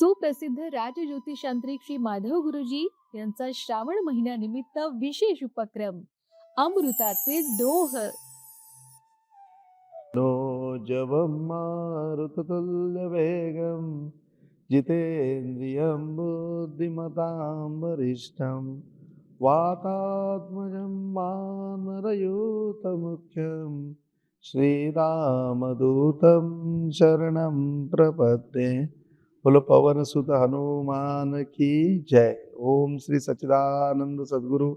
सुप्रसिद्ध राजज्योतिषांत्रिक श्री माधव गुरुजी यांचा श्रावण महिन्यानिमित्त विशेष उपक्रम अमृताचे दोह. नो जवं मारुततुल्यवेगं जितेन्द्रियं बुद्धिमतां वरिष्ठं वातात्मजं वानरयूतमुख्यं श्रीरामदूतं शरणं प्रपद्ये। बोलो पवनसुत हनुमान की जय। ओम श्री सच्चिदानंद सद्गुरु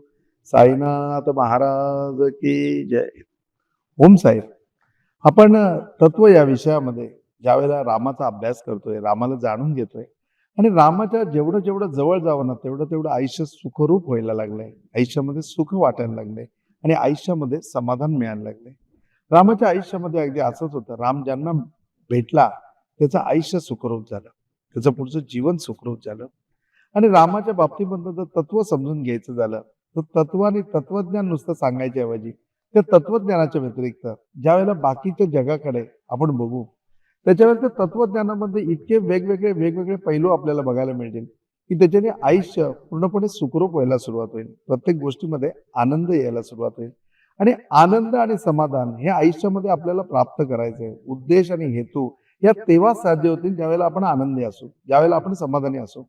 साईनाथ महाराज की जय। ओम साहेब आपण तत्व या विषयामध्ये ज्यावेळेला रामाचा अभ्यास करतोय रामाला जाणून घेतोय आणि रामाच्या जेवढं जेवढं जवळ जावं ना तेवढं तेवढं आयुष्य सुखरूप व्हायला लागलंय. आयुष्यामध्ये सुख वाटायला लागलंय आणि आयुष्यामध्ये समाधान मिळायला लागले रामाच्या आयुष्यामध्ये अगदी असंच होतं. राम ज्यांना भेटला त्याचं आयुष्य सुखरूप झालं. त्याचं पुढचं जीवन सुखरूप झालं. आणि रामाच्या बाबतीमधलं जर तत्व समजून घ्यायचं झालं तर तत्व आणि तत्वज्ञान नुसतं सांगायच्या ऐवजी त्या तत्वज्ञानाच्या व्यतिरिक्त ज्या वेळेला बाकीच्या जगाकडे आपण बघू त्याच्यावेळेला त्या तत्वज्ञानामध्ये इतके वेगवेगळे वेगवेगळे पैलू आपल्याला बघायला मिळतील की त्याच्याने आयुष्य पूर्णपणे सुखरूप व्हायला सुरुवात होईल. प्रत्येक गोष्टीमध्ये आनंद यायला सुरुवात होईल. आणि आनंद आणि समाधान हे आयुष्यामध्ये आपल्याला प्राप्त करायचं आहे उद्देश आणि हेतू या तेव्हा साध्य होतील ज्यावेळेला आपण आनंदी असू ज्यावेळेला आपण समाधानी असू.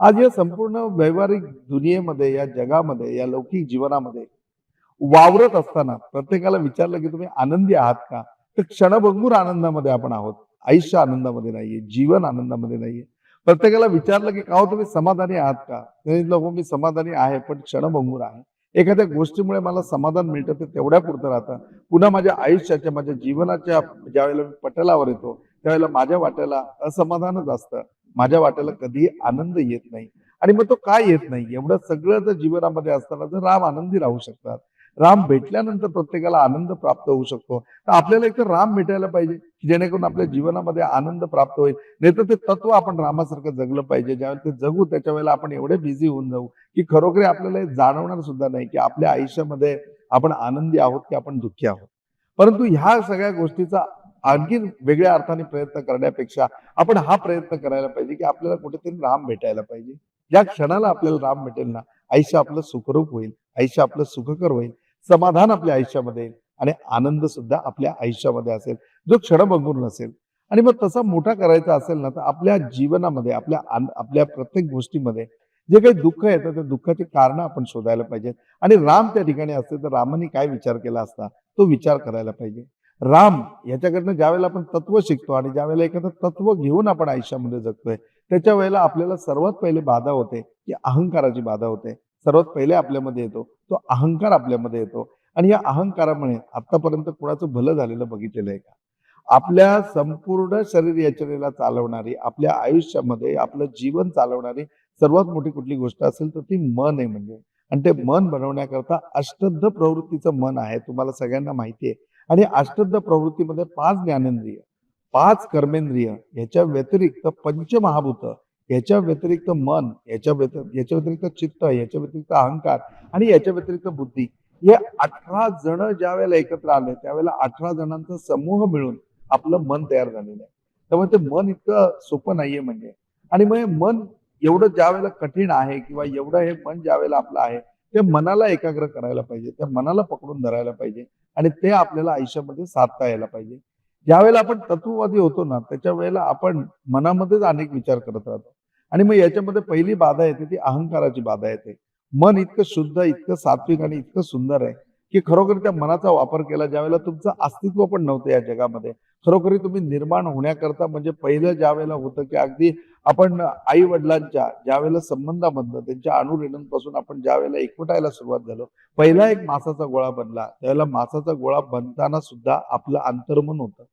आज या संपूर्ण व्यवहारिक दुनियेमध्ये या जगामध्ये या लौकिक जीवनामध्ये वावरत असताना प्रत्येकाला विचारलं की तुम्ही आनंदी आहात का? तर क्षणभंगूर आनंदामध्ये आपण आहोत. आयुष्य आनंदामध्ये नाहीये जीवन आनंदामध्ये नाहीये. प्रत्येकाला विचारलं की का हो तुम्ही समाधानी आहात का? लोक मी समाधानी आहे पण क्षणभंगूर आहे. एखाद्या गोष्टीमुळे मला समाधान मिळतं ते तेवढ्या पुरतं राहतं. पुन्हा माझ्या आयुष्याच्या माझ्या जीवनाच्या ज्या वेळेला मी पटलावर येतो त्यावेळेला माझ्या वाट्याला असमाधानच असतं. माझ्या वाट्याला कधीही आनंद येत नाही. आणि मग तो काय येत नाही? एवढं सगळं जर जीवनामध्ये असताना जर राम आनंदी राहू शकतात. राम भेटल्यानंतर प्रत्येकाला आनंद प्राप्त होऊ शकतो. तर आपल्याला एक तर राम भेटायला पाहिजे की जेणेकरून आपल्या जीवनामध्ये आनंद प्राप्त होईल. नाही तर ते तत्व आपण रामासारखं जगलं पाहिजे. ज्यावेळेला ते जगू त्याच्या वेळेला आपण एवढे बिझी होऊन जाऊ की खरोखर आपल्याला हे जाणवणार सुद्धा नाही की आपल्या आयुष्यामध्ये आपण आनंदी आहोत की आपण दुःखी आहोत. परंतु ह्या सगळ्या गोष्टीचा आणखी वेगळ्या अर्थाने प्रयत्न करण्यापेक्षा आपण हा प्रयत्न करायला पाहिजे की आपल्याला कुठेतरी राम भेटायला पाहिजे. ज्या क्षणाला आपल्याला राम भेटेल ना आयुष्य आपलं सुखरूप होईल आयुष्य आपलं सुखकर होईल समाधान आपल्या आयुष्यामध्ये येईल आणि आनंद सुद्धा आपल्या आयुष्यामध्ये असेल. जो क्षणभंगूर नसेल. आणि मग तसा मोठा करायचा असेल ना तर आपल्या जीवनामध्ये आपल्या आपल्या प्रत्येक गोष्टीमध्ये जे काही दुःख येतं त्या दुःखाची कारण आपण शोधायला पाहिजेत. आणि राम त्या ठिकाणी असते तर रामाने काय विचार केला असता तो विचार करायला पाहिजे. राम याच्याकडनं ज्यावेळेला आपण तत्व शिकतो आणि ज्यावेळेला एखादं तत्व घेऊन आपण आयुष्यामध्ये जगतोय त्याच्या वेळेला आपल्याला सर्वात पहिले बाधा होते की अहंकाराची बाधा होते. सर्वात पहिले आपल्यामध्ये येतो तो अहंकार आपल्यामध्ये येतो. आणि या अहंकारामुळे आतापर्यंत कुणाचं भलं झालेलं बघितलेलं आहे का? आपल्या संपूर्ण शरीर याचनेला चालवणारी आपल्या आयुष्यामध्ये आपलं जीवन चालवणारी सर्वात मोठी कुठली गोष्ट असेल तर ती मन आहे म्हणजे. आणि ते मन बनवण्याकरता अष्टध प्रवृत्तीचं मन आहे तुम्हाला सगळ्यांना माहिती आहे. आणि अष्टद्ध प्रवृत्तीमध्ये पाच ज्ञानेंद्रिय पाच कर्मेंद्रिय याच्या व्यतिरिक्त पंचमहाभूत याच्या व्यतिरिक्त मन याच्या व्यतिरिक्त याच्या व्यतिरिक्त चित्त याच्या व्यतिरिक्त अहंकार आणि याच्या व्यतिरिक्त बुद्धी. हे अठरा जण ज्या वेळेला एकत्र आले त्यावेळेला अठरा जणांचा समूह मिळून आपलं मन तयार झालेलं आहे. त्यामुळे ते मन इतकं सोपं नाहीये म्हणजे. आणि मग मन एवढं ज्या वेळेला कठीण आहे किंवा एवढं हे मन ज्या वेळेला आपलं आहे ते मनाला एकाग्र करायला पाहिजे त्या मनाला पकडून धरायला पाहिजे आणि ते आपल्याला आयुष्यामध्ये साधता यायला पाहिजे. ज्यावेळेला आपण तत्ववादी होतो ना त्याच्या वेळेला आपण मनामध्येच अनेक विचार करत राहतो. आणि मग याच्यामध्ये पहिली बाधा येते ती अहंकाराची बाधा येते. मन इतकं शुद्ध इतकं सात्विक आणि इतकं सुंदर आहे. की खरोखर त्या मनाचा वापर केला. ज्यावेळेला तुमचं अस्तित्व पण नव्हतं या जगामध्ये. खरोखरी तुम्ही निर्माण होण्याकरता म्हणजे पहिलं ज्या वेळेला होतं की अगदी आपण आई वडिलांच्या ज्यावेळेला संबंधामधनं त्यांच्या अणुरेणूंपासून आपण ज्या वेळेला एकवटायला सुरुवात झालो पहिला एक मासाचा गोळा बनला. त्यावेळेला मासाचा गोळा बनताना सुद्धा आपलं अंतर्मन होतं.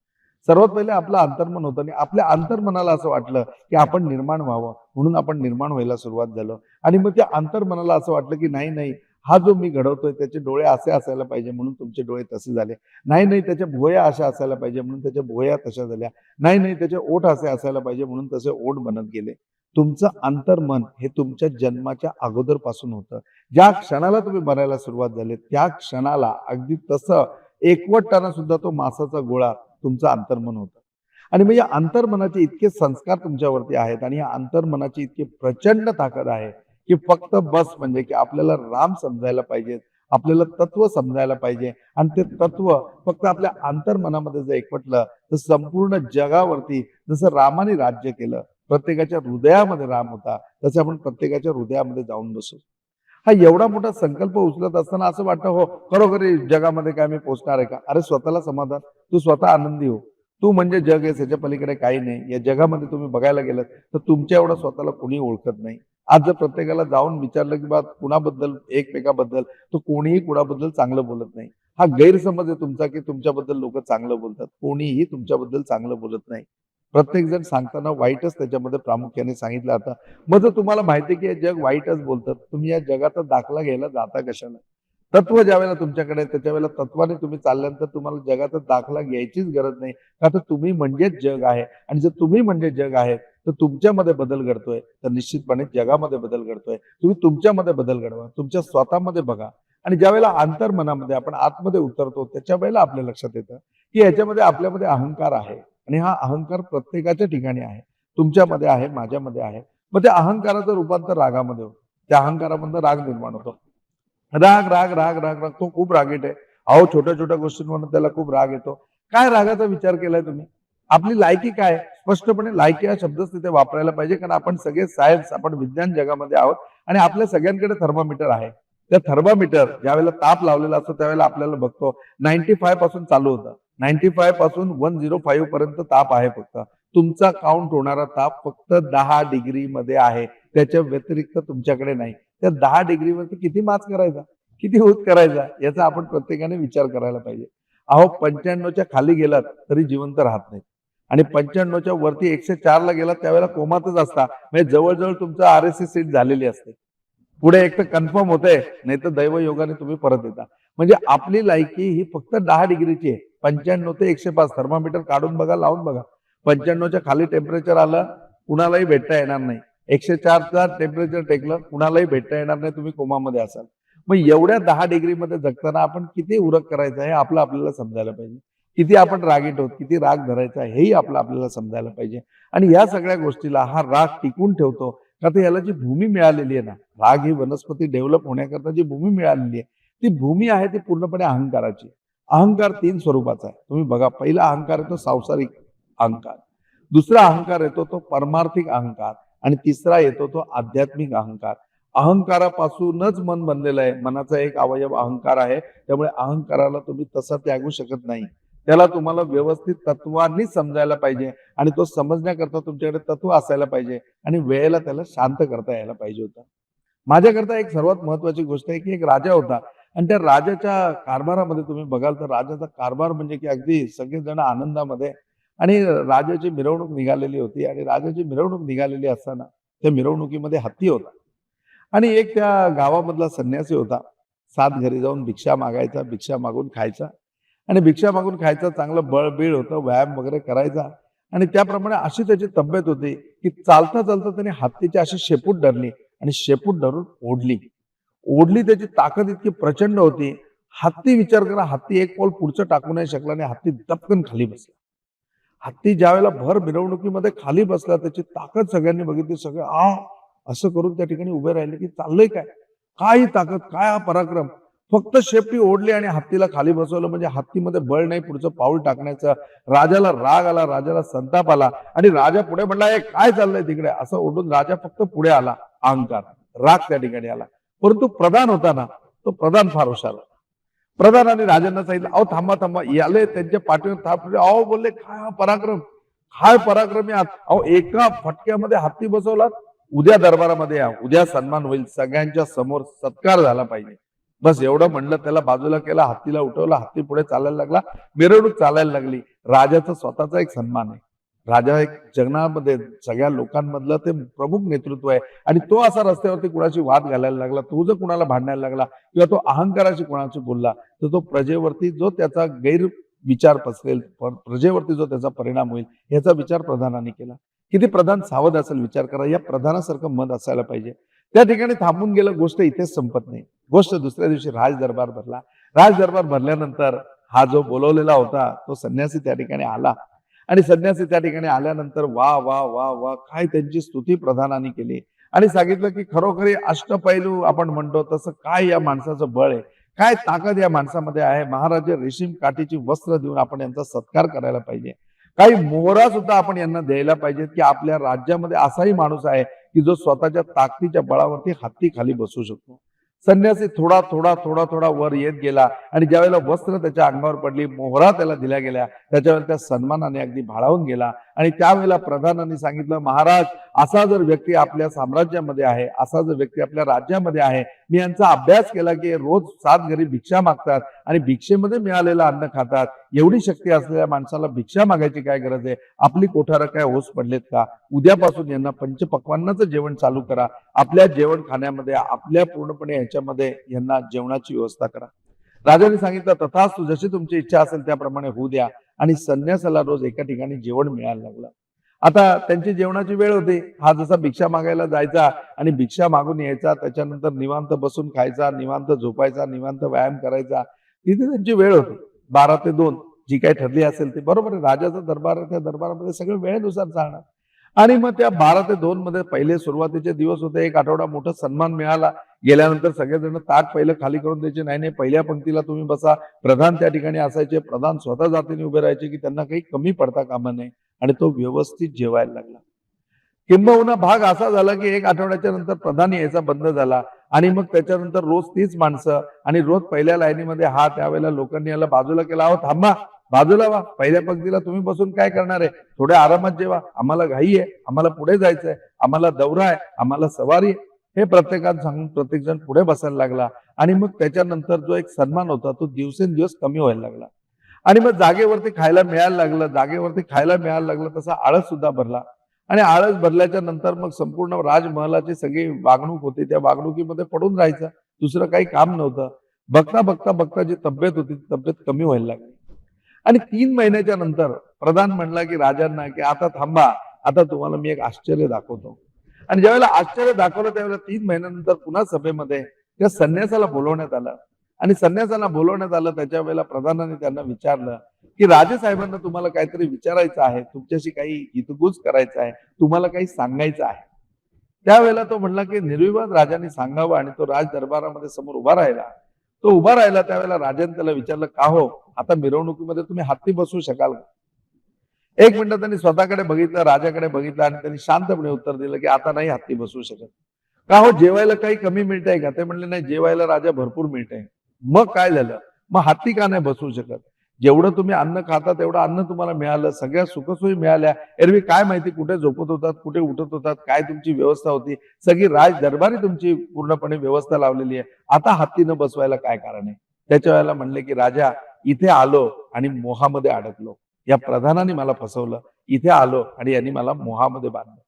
सर्वात पहिले आपलं अंतर्मन होतं आणि आपल्या अंतर्मनाला असं वाटलं की आपण निर्माण व्हावं म्हणून आपण निर्माण व्हायला सुरुवात झालो. आणि मग त्या अंतर्मनाला असं वाटलं की नाही नाही हा जो मी घडवतोय त्याचे डोळे असे असायला पाहिजे म्हणून तुमचे डोळे तसे झाले. नाही नाही त्याच्या भुवया अशा असायला पाहिजे म्हणून त्याच्या भोया तशा झाल्या. नाही नाही त्याचे ओठ असे असायला पाहिजे म्हणून तसे ओठ बनत गेले. तुमचं अंतर्मन हे तुमच्या जन्माच्या अगोदरपासून होतं. ज्या क्षणाला तुम्ही बनायला सुरुवात झाली त्या क्षणाला अगदी तसं एकवटताना सुद्धा तो मासाचा गोळा तुमचं अंतर्मन होतं. आणि म्हणजे या अंतर्मनाचे इतके संस्कार तुमच्यावरती आहेत आणि या अंतर्मनाची इतकी प्रचंड ताकद आहे. की फक्त बस म्हणजे की आपल्याला राम समजायला पाहिजे आपल्याला तत्व समजायला पाहिजे. आणि ते तत्व फक्त आपल्या अंतर्मनामध्ये जर एकवटलं तर संपूर्ण जगावरती जसं रामाने राज्य केलं प्रत्येकाच्या हृदयामध्ये राम होता तसे आपण प्रत्येकाच्या हृदयामध्ये जाऊन बसू. हा एवढा मोठा संकल्प उचलत असताना असं वाटतं हो खरोखर जगामध्ये काय मी पोचणार आहे का? अरे स्वतःला समाधान. तू स्वतः आनंदी हो. तू म्हणजे जग आहे याच्या पलीकडे काही नाही. या जगामध्ये तुम्ही बघायला गेलं तर तुमच्या एवढं स्वतःला कोणी ओळखत नाही. आज जर प्रत्येकाला जाऊन विचारलं की बा कुणाबद्दल एकमेकाबद्दल तर कोणीही कुणाबद्दल चांगलं बोलत नाही. हा गैरसमज आहे तुमचा की तुमच्याबद्दल लोक चांगलं बोलतात. कोणीही तुमच्याबद्दल चांगलं बोलत नाही. प्रत्येक जण सांगताना वाईटच त्याच्यामध्ये प्रामुख्याने सांगितलं आता. मग जर तुम्हाला माहिती की हे जग वाईटच बोलतात तुम्ही या जगाचा दाखला घ्यायला जाता कशाला? तत्व ज्या वेळेला तुमच्याकडे त्याच्या वेळेला तत्वाने तुम्ही चालल्यानंतर तुम्हाला जगाचा दाखला घ्यायचीच गरज नाही. का तर तुम्ही म्हणजेच जग आहे. आणि जर तुम्ही म्हणजे जग आहे तर तुमच्यामध्ये बदल घडतोय. तर निश्चितपणे जगामध्ये बदल घडतोय. तुम्ही तुमच्यामध्ये बदल घडवा. तुमच्या स्वतःमध्ये बघा. आणि ज्या वेळेला अंतर्मनामध्ये आपण आतमध्ये उतरतो त्याच्या वेळेला आपल्या लक्षात येतं की याच्यामध्ये आपल्यामध्ये अहंकार आहे. आणि हा अहंकार प्रत्येकाच्या ठिकाणी आहे. तुमच्यामध्ये आहे माझ्यामध्ये आहे. मग त्या अहंकाराचं रूपांतर रागामध्ये होतं. त्या अहंकारामधनं राग निर्माण होतो. राग राग राग राग राग. तो खूप रागीट आहे. अहो छोट्या छोट्या गोष्टींवरून त्याला खूप राग येतो. काय रागाचा विचार केलाय तुम्ही? आपली लायकी काय? आहे? स्पष्टपणे लायकी हा शब्दच तिथे वापरायला पाहिजे कारण आपण सगळे सायन्स आपण विज्ञान जगामध्ये आहोत आणि आपल्या सगळ्यांकडे थर्मामीटर आहे. त्या थर्मामीटर ज्यावेळेला ताप लावलेला असतो त्यावेळेला आपल्याला बघतो नाईन्टी फायपासून चालू होतं. नाईन्टी फायपासून वन झिरो फाईव्ह पर्यंत ताप आहे फक्त. तुमचा काउंट होणारा ताप फक्त दहा डिग्री मध्ये आहे. त्याच्या व्यतिरिक्त तुमच्याकडे नाही. त्या दहा डिग्रीवरती किती माच करायचा? किती होत करायचा? याचा आपण प्रत्येकाने विचार करायला पाहिजे. अहो पंच्याण्णवच्या खाली गेलात तरी जिवंत राहत नाही आणि पंच्याण्णवच्या वरती एकशे चारला गेला त्यावेळेला कोमातच असता. म्हणजे जवळजवळ तुमचं आर एस सीट झालेली असते. पुढे एक तर कन्फर्म होते नाही तर दैवयोगाने तुम्ही परत येता. म्हणजे आपली लायकी ही फक्त दहा डिग्रीची आहे. पंच्याण्णव ते एकशे पाच थर्मामीटर काढून बघा लावून बघा. पंच्याण्णवच्या खाली टेम्परेचर आलं कुणालाही भेटता येणार नाही. एकशे चारचा टेम्परेचर टेकलं कुणालाही भेटता येणार नाही तुम्ही कोमामध्ये असाल. मग एवढ्या दहा डिग्रीमध्ये जगताना आपण किती उरक करायचं हे आपलं आपल्याला समजायला पाहिजे. किती आपण रागीट आहोत किती राग धरायचा हेही आपलं आपल्याला समजायला पाहिजे. आणि या सगळ्या गोष्टीला हा राग टिकून ठेवतो. का तर याला जी भूमी मिळालेली आहे ना राग ही वनस्पती डेव्हलप होण्याकरता जी भूमी मिळालेली आहे ती भूमी आहे ती पूर्णपणे अहंकाराची. अहंकार तीन स्वरूपाचा आहे. तुम्ही बघा पहिला अहंकार येतो सांसारिक अहंकार. दुसरा अहंकार येतो तो परमार्थिक अहंकार. आणि तिसरा येतो तो आध्यात्मिक अहंकार. अहंकारापासूनच मन बनलेलं आहे. मनाचा एक अवयव अहंकार आहे. त्यामुळे अहंकाराला तुम्ही तसा त्यागू शकत नाही. त्याला तुम्हाला व्यवस्थित तत्वांनी समजायला पाहिजे आणि तो समजण्याकरता तुमच्याकडे तत्व असायला पाहिजे आणि वेळेला त्याला शांत करता यायला पाहिजे होता. माझ्याकरता एक सर्वात महत्वाची गोष्ट आहे की एक राजा होता आणि त्या राजाच्या कारभारामध्ये तुम्ही बघाल तर राजाचा कारभार म्हणजे की अगदी सगळेजण आनंदामध्ये आणि राजाची मिरवणूक निघालेली होती आणि राजाची मिरवणूक निघालेली असताना त्या मिरवणुकीमध्ये हत्ती होता. आणि एक त्या गावामधला संन्यासी होता. सात घरी जाऊन भिक्षा मागायचा भिक्षा मागून खायचा. आणि भिक्षा मागून खायचा चांगलं बळबीळ होतं व्यायाम वगैरे करायचा. आणि त्याप्रमाणे अशी त्याची तब्येत होती की चालता चालता त्याने हत्तीची अशी शेपूट धरली आणि शेपूट धरून ओढली. ओढली त्याची ताकद इतकी प्रचंड होती. हत्ती विचार करा हत्ती एक पाऊल पुढचं टाकू नाही शकला आणि हत्ती दपकन खाली बसला. हत्ती ज्या वेळेला भर मिरवणुकीमध्ये खाली बसला त्याची ताकद सगळ्यांनी बघितली सगळे आ असं करून त्या ठिकाणी उभे राहिले की चाललंय काय? काय ताकद? काय हा पराक्रम? फक्त शेपटी ओढली आणि हत्तीला खाली बसवलं म्हणजे हत्तीमध्ये बळ नाही पुढचं पाऊल टाकण्याचं. राजाला राग आला राजाला संताप आला आणि राजा पुढे म्हणला हे काय चाललंय तिकडे? असं ओढून राजा फक्त पुढे आला अहंकार राग त्या ठिकाणी आला. परंतु प्रधान होता ना तो प्रधान फार हुशार होता. प्रधानाने राजांना सांगितलं अहो थांबा थांबा याले त्यांच्या पाठीवर थाप अहो बोलले काय हा पराक्रम? काय पराक्रम आहात अहो एका फटक्यामध्ये हत्ती बसवलात उद्या दरबारामध्ये या उद्या सन्मान होईल सगळ्यांच्या समोर सत्कार झाला पाहिजे. बस एवढं म्हणलं त्याला बाजूला केला हत्तीला उठवला हत्ती पुढे चालायला लागला मिरवणूक चालायला लागली. राजाचा स्वतःचा एक सन्मान आहे. राजा एक जगनामध्ये सगळ्या लोकांमधलं ते प्रमुख नेतृत्व आहे. आणि तो असा रस्त्यावरती कुणाशी वाद घालायला लागला तो जर कुणाला भांडायला लागला किंवा तो अहंकाराशी कुणाशी बोलला तर तो प्रजेवरती जो त्याचा गैर विचार पसरेल प्रजेवरती जो त्याचा परिणाम होईल याचा विचार प्रधानाने केला. किती प्रधान सावध असेल विचार करा या प्रधानासारखं मत असायला पाहिजे. त्या ठिकाणी थांबून गेलं गोष्ट इथेच संपत नाही. गोष्ट दुसऱ्या दिवशी राज दरबार भरला. राज दरबार भरल्यानंतर हा जो बोलवलेला होता तो संन्यासी त्या ठिकाणी आला. आणि संन्यासी त्या ठिकाणी आल्यानंतर वा वा वा वा काय त्यांची स्तुती प्रधानाने केली. आणि सांगितलं की खरोखरी अष्टपैलू आपण म्हणतो तसं काय या माणसाचं बळ आहे? काय ताकद या माणसामध्ये आहे? महाराज रेशीम काठीची वस्त्र देऊन आपण यांचा सत्कार करायला पाहिजे. काही मोहरा सुद्धा आपण यांना द्यायला पाहिजेत की आपल्या राज्यामध्ये असाही माणूस आहे की जो स्वतःच्या ताकदीच्या बळावरती हत्ती खाली बसू शकतो. संन्यासी थोडा थोडा थोडा थोडा वर येत गेला आणि ज्यावेळेला वस्त्र त्याच्या अंगावर पडली मोहरा त्याला दिल्या गेल्या त्याच्यावेळेला त्या सन्मानाने अगदी भाळावून गेला. आणि त्यावेळेला प्रधानांनी सांगितलं महाराज असा जर व्यक्ती आपल्या साम्राज्यामध्ये आहे असा जर व्यक्ती आपल्या राज्यामध्ये आहे मी यांचा अभ्यास केला की रोज सात घरी भिक्षा मागतात आणि भिक्षेमध्ये मिळालेलं अन्न खातात एवढी शक्ती असलेल्या माणसाला भिक्षा मागायची काय गरज आहे? आपली कोठारं काय होस पडलेत का? उद्यापासून यांना पंचपक्वांनाचं जेवण चालू करा. आपल्या जेवण खाण्यामध्ये आपल्या पूर्णपणे ह्याच्यामध्ये यांना जेवणाची व्यवस्था करा. राजाने सांगितलं तथास्तु जशी तुमची इच्छा असेल त्याप्रमाणे होऊ द्या. आणि संन्यासाला रोज एका ठिकाणी जेवण मिळायला लागलं. आता त्यांची जेवणाची वेळ होती. हा जसा भिक्षा मागायला जायचा आणि भिक्षा मागून यायचा त्याच्यानंतर निवांत बसून खायचा निवांत झोपायचा निवांत व्यायाम करायचा तिथे त्यांची वेळ होती. बारा ते दोन जी काही ठरली असेल ती. बरोबर आहे राजाचा दरबार त्या दरबारामध्ये सगळं वेळेनुसार चालणार. आणि मग त्या बारा ते दोन मध्ये पहिले सुरुवातीचे दिवस होते. एक आठवडा मोठा सन्मान मिळाला. गेल्यानंतर सगळेजण ताट पहिलं खाली करून द्यायचे. नाही नाही पहिल्या पंक्तीला तुम्ही बसा. प्रधान त्या ठिकाणी असायचे. प्रधान स्वतः जातीने उभे राहायचे की त्यांना काही कमी पडता कामा नये. आणि तो व्यवस्थित जेवायला लागला. किंबहुना भाग असा झाला की एक आठवड्याच्या नंतर प्रधान यायचा बंद झाला. आणि मग त्याच्यानंतर रोज तीच माणसं आणि रोज पहिल्या लाईनीमध्ये हा त्यावेळेला लोकांनी याला बाजूला केला. अहो थांबा. बाजूला वा पहिल्या पंक्तीला तुम्ही बसून काय करणार आहे? थोड्या आरामात जेवा. आम्हाला घाई आहे आम्हाला पुढे जायचंय आम्हाला दौरा आहे आम्हाला सवारी आहे. हे प्रत्येकात सांगून प्रत्येकजण पुढे बसायला लागला. आणि मग त्याच्यानंतर जो एक सन्मान होता तो दिवसेंदिवस कमी व्हायला लागला. आणि मग जागेवरती खायला मिळायला लागलं जागेवरती खायला मिळायला लागलं तसा आळस सुद्धा भरला. आणि आळस भरल्याच्या नंतर मग संपूर्ण राजमहलाची सगळी वागणूक होती. त्या वागणुकीमध्ये पडून राहायचं. दुसरं काही काम नव्हतं. बघता बघता बघता जी तब्येत होती ती तब्येत कमी व्हायला लागली. आणि तीन महिन्याच्या नंतर प्रधान म्हणला की राजांना की आता थांबा. आता तुम्हाला मी एक आश्चर्य दाखवतो. आणि ज्यावेळेला आश्चर्य दाखवलं त्यावेळेला तीन महिन्यानंतर पुन्हा सभेमध्ये त्या संन्यासाला बोलवण्यात आलं. आणि संन्यासाला बोलवण्यात आलं त्याच्या वेळेला प्रधानाने त्यांना विचारलं की राजे साहेबांना तुम्हाला काहीतरी विचारायचं आहे? तुमच्याशी काही हितगुज करायचं आहे? तुम्हाला काही सांगायचं आहे? त्यावेळेला तो म्हणला की निर्विवाद राजाने सांगावं. आणि तो राज दरबारामध्ये समोर उभा राहिला. तो उभा राहिला त्यावेळेला राजाने त्याला विचारलं का हो? आता मिरवणुकीमध्ये तुम्ही हत्ती बसवू शकाल का? एक मिनिट त्यांनी स्वतःकडे बघितलं राजाकडे बघितलं आणि त्यांनी शांतपणे उत्तर दिलं की आता नाही हत्ती बसू शकत. का हो? जेवायला काही कमी मिळतंय का? ते म्हणले नाही जेवायला राजा भरपूर मिळतंय. मग काय झालं? मग हत्ती का नाही बसू शकत? जेवढं तुम्ही अन्न खाता तेवढं अन्न तुम्हाला मिळालं. सगळ्या सुखसोयी मिळाल्या. एरवी काय माहिती कुठे झोपत होतात कुठे उठत होतात काय तुमची व्यवस्था होती? सगळी राज दरबारी तुमची पूर्णपणे व्यवस्था लावलेली आहे. आता हत्ती न बसवायला काय कारण आहे? त्याच्या वेळेला म्हणले की राजा इथे आलो आणि मोहामध्ये अडकलो. या प्रधानाने मला फसवलं. इथे आलो आणि यांनी मला मोहामध्ये बांधलं.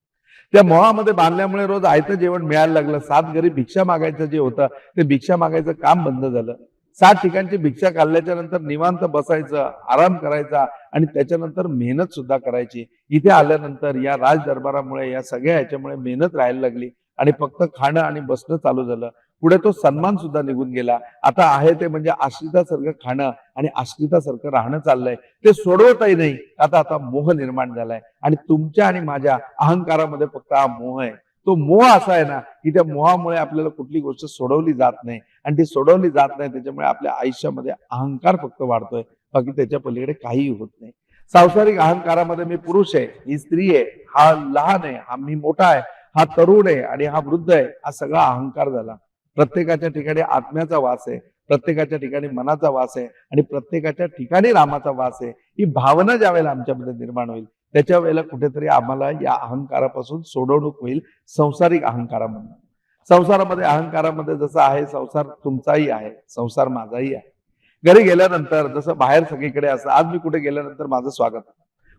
त्या मोहामध्ये बांधल्यामुळे रोज आयतं जेवण मिळायला लागलं. सात घरी भिक्षा मागायचं जे होतं ते भिक्षा मागायचं काम बंद झालं. सात ठिकाणची भिक्षा काढल्याच्या नंतर निवांत बसायचं आराम करायचा आणि त्याच्यानंतर मेहनत सुद्धा करायची. इथे आल्यानंतर या राज दरबारामुळे या सगळ्या ह्याच्यामुळे मेहनत राहायला लागली आणि फक्त खाणं आणि बसणं चालू झालं. पुढे तो सन्मान सुद्धा निघून गेला. आता आहे ते म्हणजे आश्रितासारखं खाणं आणि आश्रितासारखं राहणं चाललंय. ते सोडवताही नाही. आता आता मोह निर्माण झालाय. आणि तुमच्या आणि माझ्या अहंकारामध्ये फक्त हा मोह आहे. तो मोह असा आहे ना की त्या मोहामुळे आपल्याला कुठली गोष्ट सोडवली जात नाही. आणि ती सोडवली जात नाही त्याच्यामुळे आपल्या आयुष्यामध्ये अहंकार फक्त वाढतोय. बाकी त्याच्या पलीकडे काहीही होत नाही. सांसारिक अहंकारामध्ये मी पुरुष आहे ही स्त्री आहे हा लहान आहे हा मी मोठा आहे हा तरुण आहे आणि हा वृद्ध आहे हा सगळा अहंकार झाला. प्रत्येकाच्या ठिकाणी आत्म्याचा वास आहे प्रत्येकाच्या ठिकाणी मनाचा वास आहे आणि प्रत्येकाच्या ठिकाणी रामाचा वास आहे. ही भावना ज्या वेळेला आमच्यामध्ये निर्माण होईल त्याच्या वेळेला कुठेतरी आम्हाला या अहंकारापासून सोडवणूक होईल संसारिक अहंकारामधून संसारामध्ये अहंकारामध्ये जसं आहे संसार तुमचाही आहे संसार माझाही आहे. घरी गेल्यानंतर जसं बाहेर सगळीकडे असं आज मी कुठे गेल्यानंतर माझं स्वागत.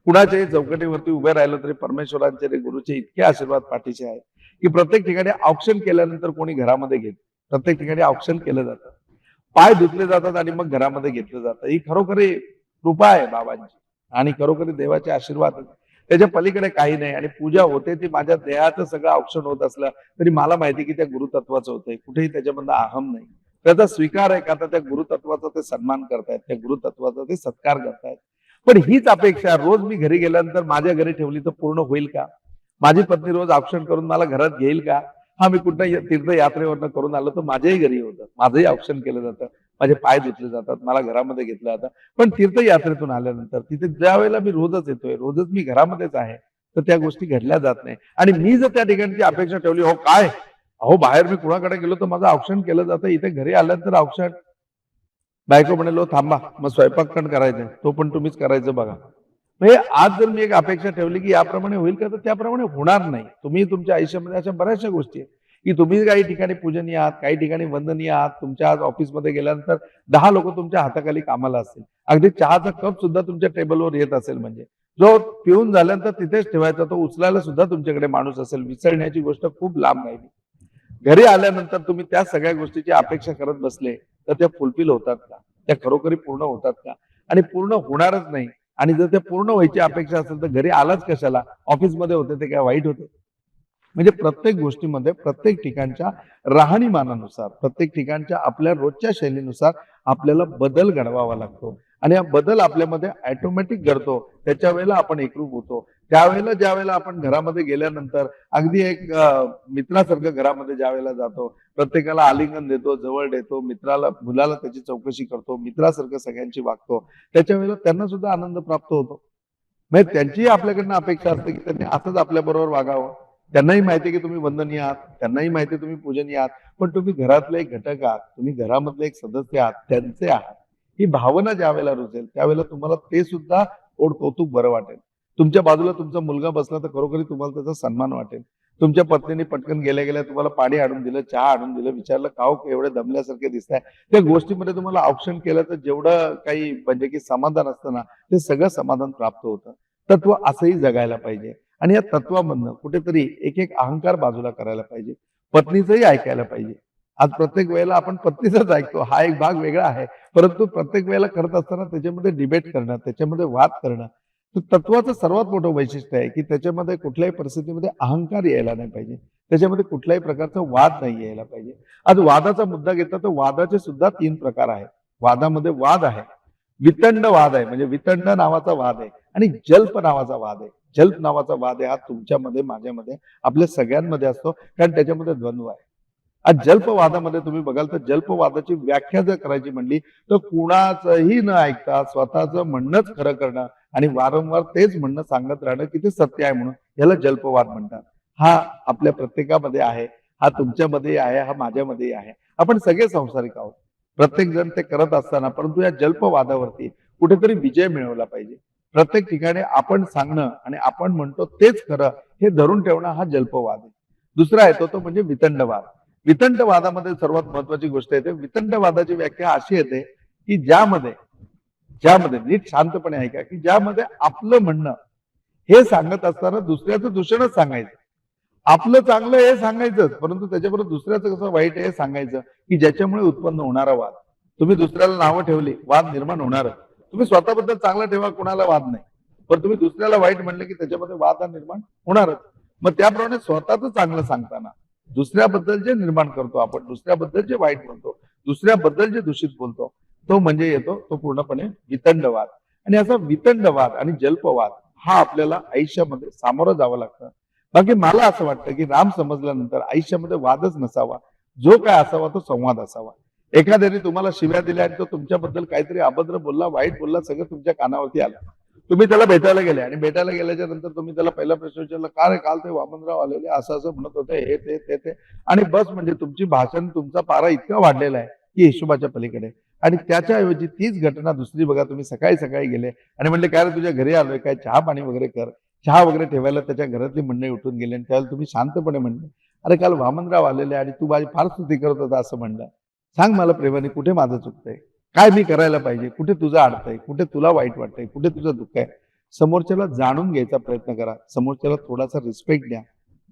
कुणाच्याही चौकटीवरती उभे राहिलं तरी परमेश्वरांचे आणि गुरुचे इतके आशीर्वाद पाठीचे आहेत की प्रत्येक ठिकाणी औक्षण केल्यानंतर कोणी घरामध्ये घेत प्रत्येक ठिकाणी औक्षण केलं जातं. पाय धुतले जातात आणि मग घरामध्ये घेतलं जातं. ही खरोखरी कृपा आहे बाबांची. आणि खरोखर देवाचे आशीर्वाद. त्याच्या पलीकडे काही नाही. आणि पूजा होते ती माझ्या देहाचं सगळं औक्षण होत असलं तरी मला माहिती की त्या गुरुतत्वाचं होतंय. कुठेही त्याच्यामधला अहम नाही. त्याचा स्वीकार आहे का? तर त्या गुरुतत्वाचा ते सन्मान करतायत. त्या गुरुतत्वाचा ते सत्कार करतायत. पण हीच अपेक्षा रोज मी घरी गेल्यानंतर माझ्या घरी ठेवली तर पूर्ण होईल का? माझी पत्नी रोज औक्षण करून मला घरात घेईल का? हा मी कुठल्या तीर्थयात्रेवरनं करून आलो तर माझ्याही घरी होतं माझंही औक्षण केलं जातं. माझे पाय धुतले जातात मला घरामध्ये घेतलं जातं. पण तीर्थयात्रेतून आल्यानंतर तिथे ज्या वेळेला मी रोजच येतोय रोजच मी घरामध्येच आहे तर त्या गोष्टी घडल्या जात नाही. आणि मी जर त्या ठिकाणची अपेक्षा ठेवली हो काय? अहो बाहेर मी कुणाकडे गेलो तर माझं औक्षण केलं जातं इथे घरी आल्यानंतर औक्षण. बायको म्हणलो हो, थांबा मग स्वयंपाक पण करायचं तो पण तुम्हीच करायचं बघा. म्हणजे आज जर मी एक अपेक्षा ठेवली की याप्रमाणे होईल का तर त्याप्रमाणे होणार नाही. तुम्ही तुमच्या आयुष्यामध्ये अशा बऱ्याचशा गोष्टी आहेत. की तुम्ही काही ठिकाणी पूजनीय आहात काही ठिकाणी वंदनीय आहात तुमच्या आज ऑफिसमध्ये गेल्यानंतर दहा लोक तुमच्या हाताखाली कामाला असतील. अगदी चहाचा कप सुद्धा तुमच्या टेबलवर येत असेल म्हणजे. जो पिऊन झाल्यानंतर तिथेच ठेवायचा तो उचलायला सुद्धा तुमच्याकडे माणूस असेल. विसरण्याची गोष्ट खूप लांब राहिली. घरी आल्यानंतर तुम्ही त्या सगळ्या गोष्टीची अपेक्षा करत बसले तर त्या फुलफिल होतात का? त्या खरोखरी पूर्ण होतात का? आणि पूर्ण होणारच नाही. आणि जर ते पूर्ण व्हायची अपेक्षा असेल तर घरी आलाच कशाला? ऑफिसमध्ये होते ते काय वाईट होते? म्हणजे प्रत्येक गोष्टीमध्ये प्रत्येक ठिकाणच्या राहणीमानानुसार प्रत्येक ठिकाणच्या आपल्या रोजच्या शैलीनुसार आपल्याला बदल घडवावा लागतो. आणि हा बदल आपल्यामध्ये ऑटोमॅटिक घडतो. त्याच्या वेळेला आपण एकरूप होतो. त्यावेळेला ज्या वेळेला आपण घरामध्ये गेल्यानंतर अगदी एक मित्रासारखं घरामध्ये ज्या वेळेला जातो प्रत्येकाला आलिंगन देतो जवळ देतो मित्राला मुलाला त्याची चौकशी करतो मित्रासारखं सगळ्यांची वागतो. त्याच्या वेळेला त्यांना सुद्धा आनंद प्राप्त होतो. म्हणजे त्यांचीही आपल्याकडनं अपेक्षा असते की त्यांनी असंच आपल्या बरोबर वागावं. त्यांनाही माहिती आहे की तुम्ही वंदनीय आहात त्यांनाही माहिती आहे तुम्ही पूजनीय आहात पण तुम्ही घरातले एक घटक आहात तुम्ही घरामधले एक सदस्य आहात त्यांचे आहात. ही भावना ज्या वेळेला रुजेल त्यावेळेला तुम्हाला ते सुद्धा ओढ कौतुक बरं वाटेल. तुमच्या बाजूला तुमचा मुलगा बसला तर खरोखरी तुम्हाला त्याचा सन्मान वाटेल. तुमच्या पत्नीने पटकन गेल्या गेल्या तुम्हाला पाणी आणून दिलं चहा आणून दिलं विचारलं काव एवढे दमल्यासारखे दिसत आहे त्या गोष्टीमध्ये तुम्हाला ऑप्शन केलं तर जेवढं काही म्हणजे की समाधान असतं ना ते सगळं समाधान प्राप्त होतं. तत्व असंही जगायला पाहिजे. आणि या तत्वामधनं कुठेतरी एक एक अहंकार बाजूला करायला पाहिजे. पत्नीचंही ऐकायला पाहिजे. आज प्रत्येक वेळेला आपण पत्नीचाच ऐकतो. हा एक भाग वेगळा आहे. परंतु प्रत्येक वेळेला करत असताना त्याच्यामध्ये डिबेट करणं त्याच्यामध्ये वाद करणं तर तत्वाचं सर्वात मोठं वैशिष्ट्य आहे की त्याच्यामध्ये कुठल्याही परिस्थितीमध्ये अहंकार यायला नाही पाहिजे. त्याच्यामध्ये कुठल्याही प्रकारचा वाद नाही यायला पाहिजे. आज वादाचा मुद्दा घेतला तर वादाचे सुद्धा तीन प्रकार आहेत. वादामध्ये वाद आहे. वितंड वाद आहे. म्हणजे वितंड नावाचा वाद आहे. आणि जल्प नावाचा वाद आहे. जल्प नावाचा वाद आहे हा तुमच्यामध्ये माझ्यामध्ये आपल्या सगळ्यांमध्ये असतो कारण त्याच्यामध्ये द्वंद्व आहे. आज जल्पवादामध्ये तुम्ही बघाल तर जल्पवादाची व्याख्या जर करायची म्हणली तर कुणाचंही न ऐकता स्वतःचं म्हणणंच खरं करणं आणि वारंवार तेच म्हणणं सांगत राहणं की ते सत्य आहे म्हणून याला जल्पवाद म्हणतात. हा आपल्या प्रत्येकामध्ये आहे हा तुमच्यामध्ये आहे हा माझ्यामध्ये आहे. आपण सगळे संसारिक आहोत. प्रत्येक जण ते करत असताना परंतु या जल्पवादावरती कुठेतरी विजय मिळवला पाहिजे. प्रत्येक ठिकाणी आपण सांगणं आणि आपण म्हणतो तेच खरं हे धरून ठेवणं हा जल्पवाद आहे. दुसरा येतो तो म्हणजे वितंडवाद. वितंडवादामध्ये सर्वात महत्वाची गोष्ट येते. वितंडवादाची व्याख्या अशी येते की ज्यामध्ये ज्यामध्ये नीट शांतपणे ऐका की ज्यामध्ये आपलं म्हणणं हे सांगत असताना दुसऱ्याचं दूषणच सांगायचं. आपलं चांगलं हे सांगायचंच परंतु त्याच्याबरोबर दुसऱ्याचं कसं वाईट आहे हे सांगायचं की ज्याच्यामुळे उत्पन्न होणारा वाद. तुम्ही दुसऱ्याला नावं ठेवली वाद निर्माण होणार तुम्ही स्वतःबद्दल चांगला ठेवा कोणाला वाद नाही. पण तुम्ही दुसऱ्याला वाईट म्हणले की त्याच्यामध्ये वाद हा निर्माण होणारच. मग त्याप्रमाणे स्वतःच चांगलं सांगताना दुसऱ्याबद्दल जे निर्माण करतो आपण दुसऱ्याबद्दल जे वाईट म्हणतो दुसऱ्याबद्दल जे दूषित बोलतो तो म्हणजे येतो तो पूर्णपणे वितंडवाद. आणि असा वितंडवाद आणि जल्पवाद हा आपल्याला आयुष्यामध्ये सामोरं जावं लागतं. बाकी मला असं वाटतं की राम समजल्यानंतर आयुष्यामध्ये वादच नसावा. जो काय असावा तो संवाद असावा. एखाद्याने तुम्हाला शिव्या दिल्या आणि तो तुमच्याबद्दल काहीतरी अभद्र बोलला वाईट बोलला सगळं तुमच्या कानावरती आलं. तुम्ही त्याला भेटायला गेले आणि भेटायला गेल्याच्यानंतर तुम्ही त्याला पहिला प्रश्न विचारला का रे काल ते वामनराव आलेले? असं असं म्हणत होते हे ते ते ते. आणि बस म्हणजे तुमची भाषण तुमचा पारा इतका वाढलेला आहे की हिशोबाच्या पलीकडे. आणि त्याच्याऐवजी तीच घटना दुसरी बघा तुम्ही सकाळी सकाळी गेले आणि म्हणले काय रे तुझ्या घरी आलोय काय? चहा पाणी वगैरे कर. चहा वगैरे ठेवायला त्याच्या घरातली म्हणणे उठून गेले आणि त्यावेळेला तुम्ही शांतपणे म्हणले अरे काल वामनराव आलेले आणि तू माझी फार स्तुती करत होता असं म्हणलं. सांग मला प्रेमाने कुठे माझं चुकतंय? काय मी करायला पाहिजे? कुठे तुझं अडतंय कुठे तुला वाईट वाटतंय? कुठे तुझं दुःख आहे? समोरच्याला जाणून घ्यायचा प्रयत्न करा. समोरच्याला थोडासा रिस्पेक्ट द्या.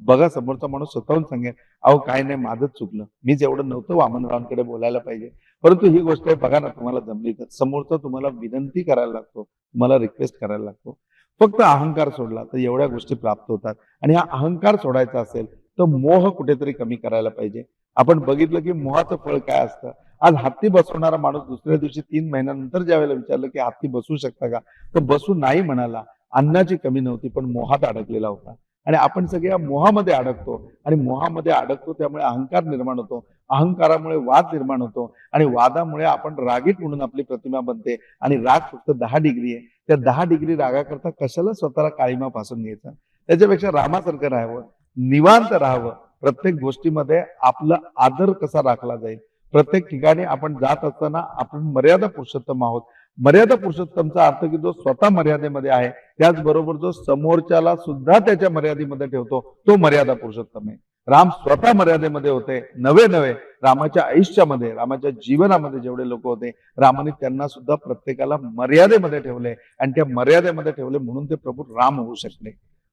बघा समोरचा माणूस स्वतःहून सांगेल अहो काय नाही माझंच चुकलं. मीच एवढं नव्हतं वामनरावांकडे बोलायला पाहिजे. परंतु ही गोष्ट आहे बघा ना तुम्हाला जमली तर. समोरचा तुम्हाला विनंती करायला लागतो. तुम्हाला रिक्वेस्ट करायला लागतो. फक्त अहंकार सोडला तर एवढ्या गोष्टी प्राप्त होतात. आणि हा अहंकार सोडायचा असेल तर मोह कुठेतरी कमी करायला पाहिजे. आपण बघितलं की मोहाचं फळ काय असतं? आज हत्ती बसवणारा माणूस दुसऱ्या दिवशी तीन महिन्यानंतर ज्या वेळेला विचारलं की हत्ती बसू शकता का? तर बसू नाही म्हणाला. अन्नाची कमी नव्हती पण मोहात अडकलेला होता. आणि आपण सगळ्या मोहामध्ये अडकतो. आणि मोहामध्ये अडकतो त्यामुळे अहंकार निर्माण होतो. अहंकारामुळे वाद निर्माण होतो. आणि वादामुळे आपण रागीट म्हणून आपली प्रतिमा बनते. आणि राग फक्त दहा डिग्री आहे. त्या दहा डिग्री रागाकरता कशाला स्वतःला काळीमा फासून घ्यायचा? त्याच्यापेक्षा रामासारखं राहावं. निवांत राहावं. प्रत्येक गोष्टीमध्ये आपला आदर कसा राखला जाईल? प्रत्येक ठिकाणी आपण जात असताना आपण मर्यादा पुरुषोत्तम आहोत. मर्यादा पुरुषोत्तमचा अर्थ की जो स्वतः मर्यादेमध्ये आहे त्याचबरोबर जो समोरच्याला सुद्धा त्याच्या मर्यादेमध्ये ठेवतो तो मर्यादा पुरुषोत्तम आहे. राम स्वतः मर्यादेमध्ये होते नवे नवे. रामाच्या आयुष्यामध्ये रामाच्या जीवनामध्ये जेवढे लोक होते रामाने त्यांना सुद्धा प्रत्येकाला मर्यादेमध्ये ठेवले. आणि त्या मर्यादेमध्ये ठेवले म्हणून ते प्रभू राम होऊ शकले.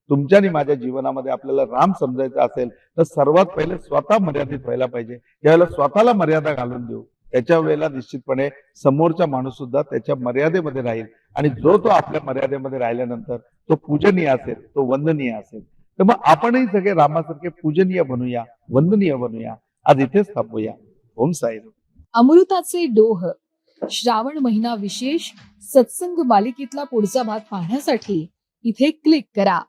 तुमच्या आणि माझ्या जीवनामध्ये आपल्याला राम समजायचं असेल तर सर्वात पहिले स्वतः मर्यादित व्हायला पाहिजे. यावेळेला स्वतःला मर्यादा घालून देऊ. त्याच्या वेळेला निश्चितपणे समोरचा माणूस सुद्धा त्याच्या मर्यादेमध्ये राहील. आणि जो तो आपल्या मर्यादेमध्ये राहिल्यानंतर तो पूजनीय असेल तो वंदनीय असेल. तर मग आपणही सगळे रामासारखे पूजनीय बनूया वंदनीय बनूया. आज इथेच थांबूया. ओम साई अमृताचे डोह श्रावण महिना विशेष सत्संग मालिकेतला पुढचा भाग पाहण्यासाठी इथे क्लिक करा.